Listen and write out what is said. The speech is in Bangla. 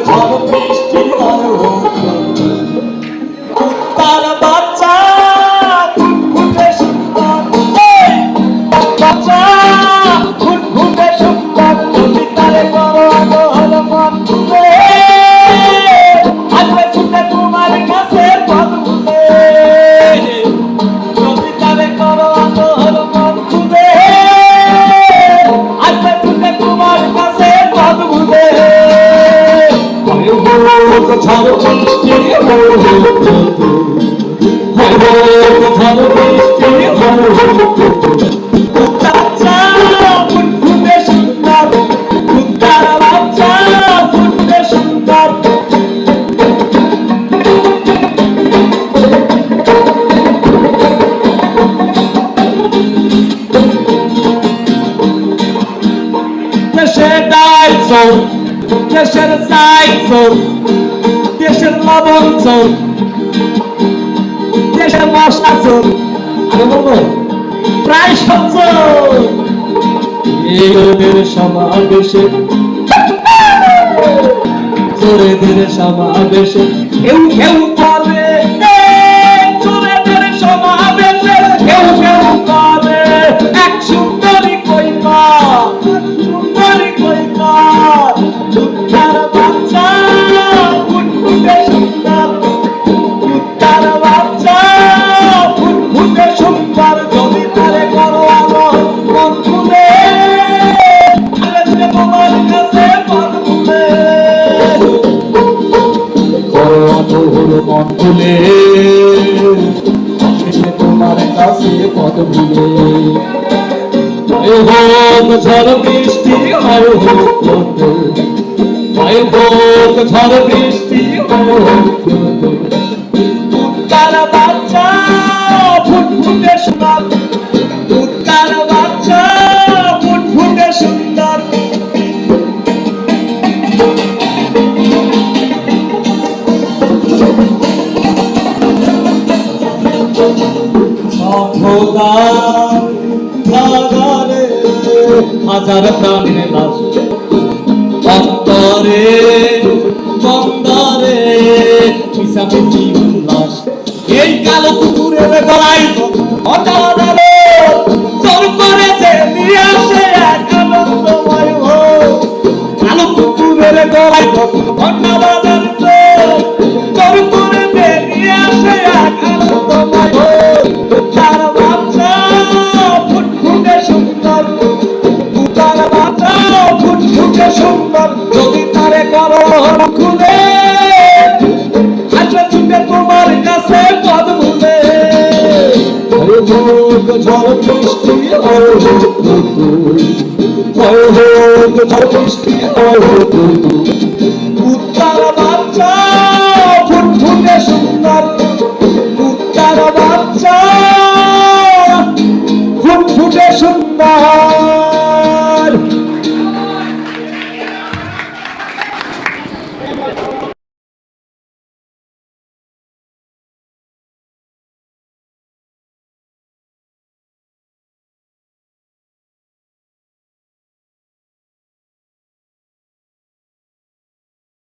ঝড় বৃষ্টি আর ঝড় বৃষ্টি বাচ্চা ফুটফুটে সুন্দর কুত্তার লবণ চোর। দেশের মশলা চোর। আমি বলব প্রায় সব চোর সমাবেশে। চোরেদের সমাবেশে। কেউ কেউ মন ভুলে আসবে তোমার কাছে পদ ভুলে হোক ঝড় বৃষ্টি হয় হোক হোক ঝড় বৃষ্টি হয় হোক রোদ। বাচ্চা, ফুটফুটে সুন্দর ভাগারে হাজার প্রাণের লাশ অন্তরে বন্দরে জীবন উল্লাস এই কালো কুকুরের গলায় অনাদারে ফুটফুটে সুন্দর যদি তারে করো খুলে আসবে ছুটে তোমার কাছে পদ ভুলে ঝড় বৃষ্টি ঝড় বৃষ্টি